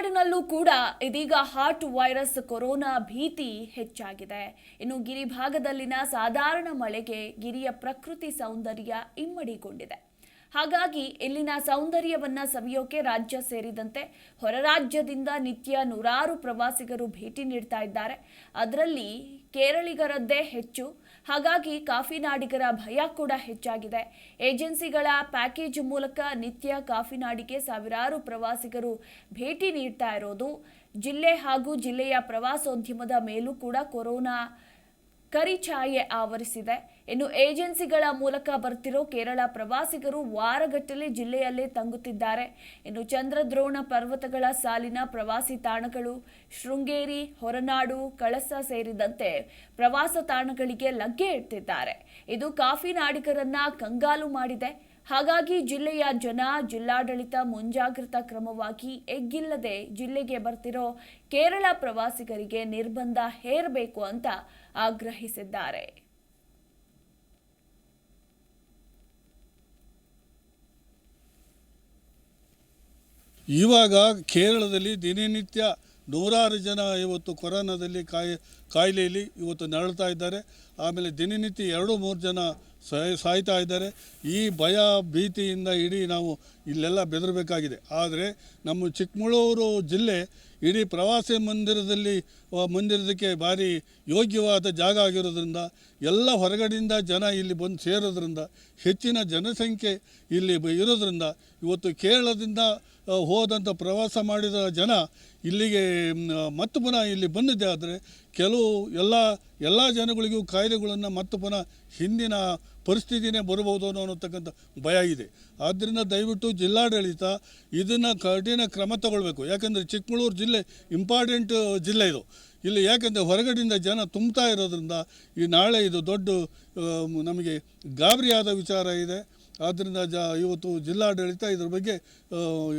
ಮಲೆನಾಡಿನಲ್ಲೂ ಕೂಡ ಇದೀಗ heart virus corona ಭೀತಿ ಹೆಚ್ಚಾಗಿದೆ. ಇನ್ನು ಗಿರಿ ಭಾಗದಲ್ಲಿನ ಸಾಧಾರಣ ಮಳೆಗೆ ಗಿರಿಯ ಪ್ರಕೃತಿ ಸೌಂದರ್ಯ ಇಮ್ಮಡಿಗೊಂಡಿದೆ. ಹಾಗಾಗಿ ಇಲ್ಲಿನ ಸೌಂದರ್ಯವನ್ನ ಸವಿಯೋಕೆ ರಾಜ್ಯ ಸೇರಿದಂತೆ ಹೊರ ರಾಜ್ಯದಿಂದ ನಿತ್ಯ ನೂರಾರು ಪ್ರವಾಸಿಗರು ಭೇಟಿ ನೀಡ್ತಾ ಇದ್ದಾರೆ. ಅದರಲ್ಲಿ ಕೇರಳಿಗರದ್ದೇ ಹೆಚ್ಚು ಹಾಗಾಗಿ ಕಾಫಿ ನಾಡಿಗರ ಭಯ ಕೂಡ ಹೆಚ್ಚಾಗಿದೆ. ಏಜೆನ್ಸಿಗಳ ಪ್ಯಾಕೇಜ್ ಮೂಲಕ ನಿತ್ಯ ಕಾಫಿ ನಾಡಿಗೆ ಸಾವಿರಾರು ಪ್ರವಾಸಿಗರು ಭೇಟಿ ನೀಡ್ತಾ ಇರೋದು. ಜಿಲ್ಲೆ ಹಾಗೂ ಜಿಲ್ಲೆಯ ಪ್ರವಾಸೋದ್ಯಮದ ಮೇಲೂ ಕೂಡ ಕೊರೋನಾ ಕರಿಛಾಯೆ ಆವರಿಸಿದೆ. ಇನ್ನು ಏಜೆನ್ಸಿಗಳ ಮೂಲಕ ಬರ್ತಿರೋ ಕೇರಳ ಪ್ರವಾಸಿಗರು ವಾರಗಟ್ಟಲೆ ಜಿಲ್ಲೆಯಲ್ಲೇ ತಂಗುತ್ತಿದ್ದಾರೆ. ಇನ್ನು ಚಂದ್ರದ್ರೋಣ ಪರ್ವತಗಳ ಸಾಲಿನ ಪ್ರವಾಸಿ ತಾಣಗಳು ಶೃಂಗೇರಿ, ಹೊರನಾಡು, ಕಳಸ ಸೇರಿದಂತೆ ಪ್ರವಾಸ ತಾಣಗಳಿಗೆ ಲಗ್ಗೆ ಇಟ್ಟಿದ್ದಾರೆ ಇದು ಕಾಫಿ ನಾಡಿಗರನ್ನ ಕಂಗಾಲು ಮಾಡಿದೆ. ಹಾಗಾಗಿ ಜಿಲ್ಲೆಯ ಜನ ಜಿಲ್ಲಾಡಳಿತ ಮುಂಜಾಗ್ರತಾ ಕ್ರಮವಾಗಿ ಎಗ್ಗಿಲ್ಲದೆ ಜಿಲ್ಲೆಗೆ ಬರ್ತಿರೋ ಕೇರಳ ಪ್ರವಾಸಿಗರಿಗೆ ನಿರ್ಬಂಧ ಹೇರಬೇಕು ಅಂತ ಆಗ್ರಹಿಸಿದ್ದಾರೆ. ಇವಾಗ ಕೇರಳದಲ್ಲಿ ದಿನನಿತ್ಯ ನೂರಾರು ಜನ ಇವತ್ತು ಕೊರೋನಾದಲ್ಲಿ ಕಾಯಿ ಕಾಯಿಲೆಯಲ್ಲಿ ಇವತ್ತು ನರಳುತ್ತಾ ಇದ್ದಾರೆ. ಆಮೇಲೆ ದಿನನಿತ್ಯ ಎರಡು ಮೂರು ಜನ ಸಾಯ್ ಸಾಯ್ತಾ ಇದ್ದಾರೆ. ಈ ಭಯ, ಭೀತಿಯಿಂದ ಇಡೀ ನಾವು ಇಲ್ಲೆಲ್ಲ ಬೆದರಬೇಕಾಗಿದೆ. ಆದರೆ ನಮ್ಮ ಚಿಕ್ಕಮಗಳೂರು ಜಿಲ್ಲೆ ಇಡೀ ಪ್ರವಾಸಿ ಮಂದಿರದಲ್ಲಿ ಮಂದಿರದಕ್ಕೆ ಭಾರಿ ಯೋಗ್ಯವಾದ ಜಾಗ ಆಗಿರೋದ್ರಿಂದ, ಎಲ್ಲ ಹೊರಗಡೆಯಿಂದ ಜನ ಇಲ್ಲಿ ಬಂದು ಸೇರೋದ್ರಿಂದ, ಹೆಚ್ಚಿನ ಜನಸಂಖ್ಯೆ ಇಲ್ಲಿ ಇರೋದ್ರಿಂದ, ಇವತ್ತು ಕೇರಳದಿಂದ ಹೋದಂಥ ಪ್ರವಾಸ ಮಾಡಿದ ಜನ ಇಲ್ಲಿಗೆ ಮತ್ತೆ ಪುನಃ ಇಲ್ಲಿ ಬಂದಿದ್ದೆ ಆದರೆ ಕೆಲವು ಎಲ್ಲ ಎಲ್ಲ ಜನಗಳಿಗೂ ಕಾಯಿಲೆಗಳನ್ನು ಮತ್ತು ಪುನಃ ಹಿಂದಿನ ಪರಿಸ್ಥಿತಿನೇ ಬರಬಹುದು ಅನ್ನೋ ಅನ್ನತಕ್ಕಂಥ ಭಯ ಇದೆ. ಆದ್ದರಿಂದ ದಯವಿಟ್ಟು ಜಿಲ್ಲಾಡಳಿತ ಇದನ್ನು ಕಠಿಣ ಕ್ರಮ ತಗೊಳ್ಬೇಕು. ಯಾಕಂದರೆ ಚಿಕ್ಕಮಗಳೂರು ಜಿಲ್ಲೆ ಇಂಪಾರ್ಟೆಂಟ್ ಜಿಲ್ಲೆ ಇದು. ಇಲ್ಲಿ ಯಾಕಂದರೆ ಹೊರಗಡೆಯಿಂದ ಜನ ತುಂಬ್ತಾ ಇರೋದ್ರಿಂದ ಈ ನಾಳೆ ಇದು ದೊಡ್ಡ ನಮಗೆ ಗಾಬರಿಯಾದ ವಿಚಾರ ಇದೆ. ಆದ್ದರಿಂದ ಜ ಇವತ್ತು ಜಿಲ್ಲಾಡಳಿತ ಇದ್ರ ಬಗ್ಗೆ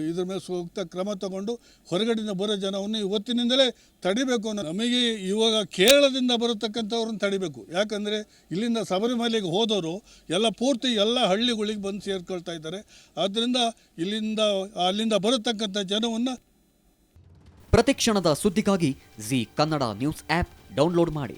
ಇದ್ರ ಮೇಲೆ ಸೂಕ್ತ ಕ್ರಮ ತಗೊಂಡು ಹೊರಗಡೆಯಿಂದ ಬರೋ ಜನವನ್ನು ಇವತ್ತಿನಿಂದಲೇ ತಡಿಬೇಕು ಅನ್ನೋ ನಮಗೆ ಇವಾಗ ಕೇರಳದಿಂದ ಬರತಕ್ಕಂಥವ್ರನ್ನ ತಡಿಬೇಕು. ಯಾಕಂದರೆ ಇಲ್ಲಿಂದ ಶಬರಿಮಲೆಗೆ ಹೋದವರು ಎಲ್ಲ ಪೂರ್ತಿ ಎಲ್ಲ ಹಳ್ಳಿಗಳಿಗೆ ಬಂದು ಸೇರ್ಕೊಳ್ತಾ ಇದ್ದಾರೆ. ಆದ್ದರಿಂದ ಇಲ್ಲಿಂದ, ಅಲ್ಲಿಂದ ಬರತಕ್ಕಂಥ ಜನವನ್ನು ಪ್ರತಿಕ್ಷಣದ ಸುದ್ದಿಗಾಗಿ Zee Kannada news app download ಮಾಡಿ.